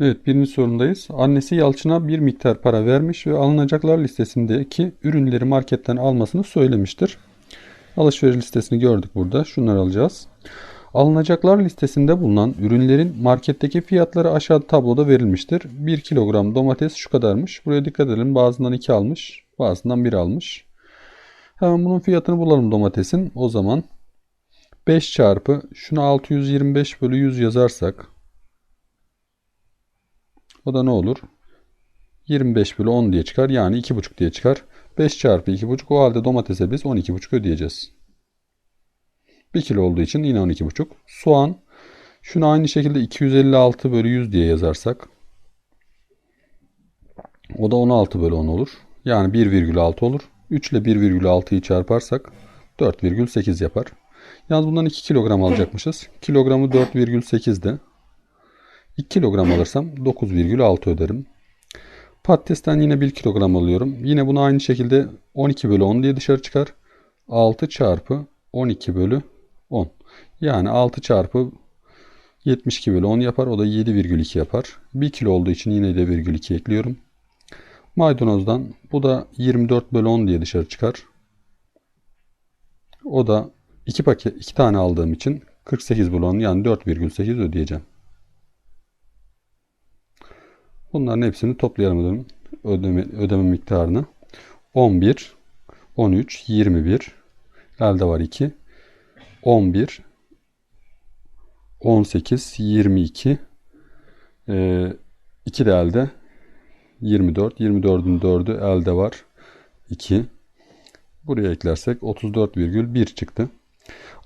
Evet birinci sorundayız. Annesi Yalçın'a bir miktar para vermiş ve alınacaklar listesindeki ürünleri marketten almasını söylemiştir. Alışveriş listesini gördük burada. Şunları alacağız. Alınacaklar listesinde bulunan ürünlerin marketteki fiyatları aşağıda tabloda verilmiştir. 1 kilogram domates şu kadarmış. Buraya dikkat edelim. Bazından 2 almış. Bazından 1 almış. Hemen bunun fiyatını bulalım domatesin. O zaman 5 çarpı şunu 625 bölü 100 yazarsak o da ne olur? 25 bölü 10 diye çıkar. Yani 2,5 diye çıkar. 5 çarpı 2,5 o halde domatese biz 12,5 ödeyeceğiz. 1 kilo olduğu için yine 12,5. Soğan şunu aynı şekilde 256 bölü 100 diye yazarsak o da 16 bölü 10 olur. Yani 1,6 olur. 3 ile 1,6'yı çarparsak 4,8 yapar. Yalnız bundan 2 kilogram alacakmışız. Kilogramı 4,8'de. 2 kilogram alırsam 9,6 öderim. Patatesten yine 1 kilogram alıyorum. Yine bunu aynı şekilde 12 bölü 10 diye dışarı çıkar. 6 çarpı 12 bölü 10. Yani 6 çarpı 72 bölü 10 yapar. O da 7,2 yapar. 1 kilo olduğu için yine de virgül 2 ekliyorum. Maydanozdan bu da 24 bölü 10 diye dışarı çıkar. O da 2 paket 2 tane aldığım için 48 bölü 10 yani 4,8 ödeyeceğim. Bunların hepsini toplayalım ödeme, ödeme, miktarını. 11, 13, 21, elde var 2, 11, 18, 22, e, 2 de elde, 24, 24'ün 4'ü elde var 2. Buraya eklersek 34,1 çıktı.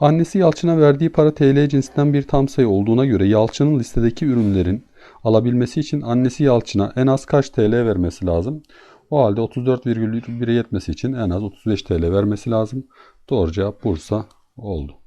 Annesi Yalçın'a verdiği para TL cinsinden bir tam sayı olduğuna göre Yalçın'ın listedeki ürünlerin alabilmesi için annesi Yalçın'a en az kaç TL vermesi lazım? O halde 34,1'e yetmesi için en az 35 TL vermesi lazım. Doğru cevap Bursa oldu.